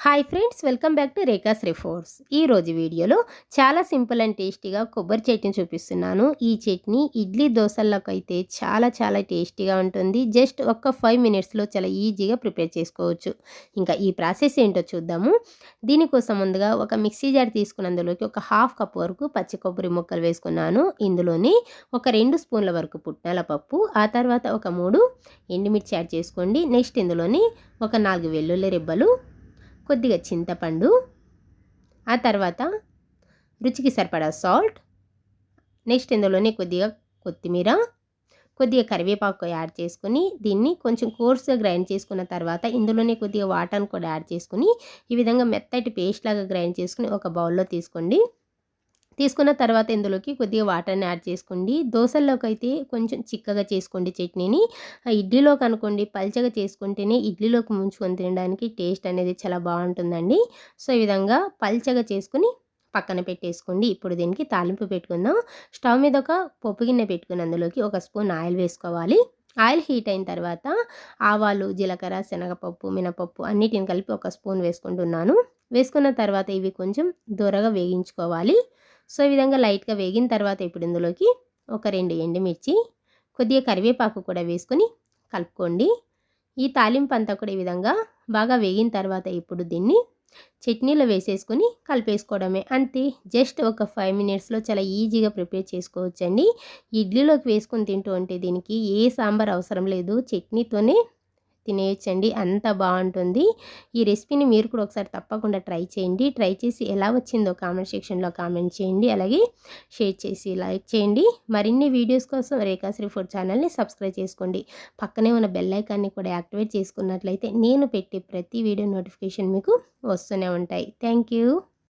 Hi friends welcome back to Rekha's రిఫోర్స్ ఈరోజు వీడియోలో చాలా సింపుల్ అండ్ టేస్టీగా కొబ్బరి చట్నీ చూపిస్తున్నాను. ఈ చట్నీ ఇడ్లీ దోశల్లోకి అయితే చాలా చాలా టేస్టీగా ఉంటుంది. జస్ట్ ఒక్క ఫైవ్ మినిట్స్లో చాలా ఈజీగా ప్రిపేర్ చేసుకోవచ్చు. ఇంకా ఈ ప్రాసెస్ ఏంటో చూద్దాము. దీనికోసం ముందుగా ఒక మిక్సీ జార్ తీసుకున్నందులోకి ఒక హాఫ్ కప్ వరకు పచ్చి కొబ్బరి ముక్కలు వేసుకున్నాను. ఇందులోని ఒక రెండు స్పూన్ల వరకు పుట్నాల పప్పు ఆ తర్వాత ఒక మూడు ఎండుమిర్చి యాడ్ చేసుకోండి. నెక్స్ట్ ఇందులోని ఒక నాలుగు వెల్లుల్లి రెబ్బలు కొద్దిగా చింతపండు ఆ తర్వాత రుచికి సరిపడా సాల్ట్ నెక్స్ట్ ఇందులోనే కొద్దిగా కొత్తిమీర కొద్దిగా కరివేపాకు యాడ్ చేసుకుని దీన్ని కొంచెం కోర్స్గా గ్రైండ్ చేసుకున్న తర్వాత ఇందులోనే కొద్దిగా వాటర్ని కూడా యాడ్ చేసుకుని ఈ విధంగా మెత్తటి పేస్ట్ లాగా గ్రైండ్ చేసుకుని ఒక బౌల్లో తీసుకోండి. తీసుకున్న తర్వాత ఇందులోకి కొద్దిగా వాటర్ని యాడ్ చేసుకోండి. దోశల్లోకి అయితే కొంచెం చిక్కగా చేసుకోండి చట్నీని. ఇడ్లీలోకి అనుకోండి పల్చగా చేసుకుంటేనే ఇడ్లీలోకి ముంచుకొని తినడానికి టేస్ట్ అనేది చాలా బాగుంటుందండి. సో ఈ విధంగా పల్చగా చేసుకుని పక్కన పెట్టేసుకోండి. ఇప్పుడు దీనికి తాలింపు పెట్టుకుందాం. స్టవ్ మీద ఒక పప్పు గిన్నె పెట్టుకుని అందులోకి ఒక స్పూన్ ఆయిల్ వేసుకోవాలి. ఆయిల్ హీట్ అయిన తర్వాత ఆవాలు జీలకర్ర శనగపప్పు మినపప్పు అన్నిటిని కలిపి ఒక స్పూన్ వేసుకుంటున్నాను. వేసుకున్న తర్వాత ఇవి కొంచెం దూరగా వేగించుకోవాలి. సో ఈ విధంగా లైట్గా వేగిన తర్వాత ఇప్పుడు ఇందులోకి ఒక రెండు ఎండుమిర్చి కొద్దిగా కరివేపాకు కూడా వేసుకొని కలుపుకోండి. ఈ తాలింపు అంతా కూడా ఈ విధంగా బాగా వేగిన తర్వాత ఇప్పుడు దీన్ని చట్నీలో వేసేసుకొని కలిపేసుకోవడమే. అంతే జస్ట్ ఒక ఫైవ్ మినిట్స్లో చాలా ఈజీగా ప్రిపేర్ చేసుకోవచ్చండి. ఇడ్లీలోకి వేసుకొని తింటూ ఉంటే దీనికి ఏ సాంబార్ అవసరం లేదు. చట్నీతోనే తినేయచ్చండి. అంత బాగుంటుంది. ఈ రెసిపీని మీరు కూడా ఒకసారి తప్పకుండా ట్రై చేయండి. ట్రై చేసి ఎలా వచ్చిందో కామెంట్ సెక్షన్లో కామెంట్ చేయండి. అలాగే షేర్ చేసి లైక్ చేయండి. మరిన్ని వీడియోస్ కోసం రేఖాశ్రీ ఫుడ్ ఛానల్ని సబ్స్క్రైబ్ చేసుకోండి. పక్కనే ఉన్న బెల్ ఐకాన్ని కూడా యాక్టివేట్ చేసుకున్నట్లయితే నేను పెట్టే ప్రతి వీడియో నోటిఫికేషన్ మీకు వస్తూనే ఉంటాయి. థ్యాంక్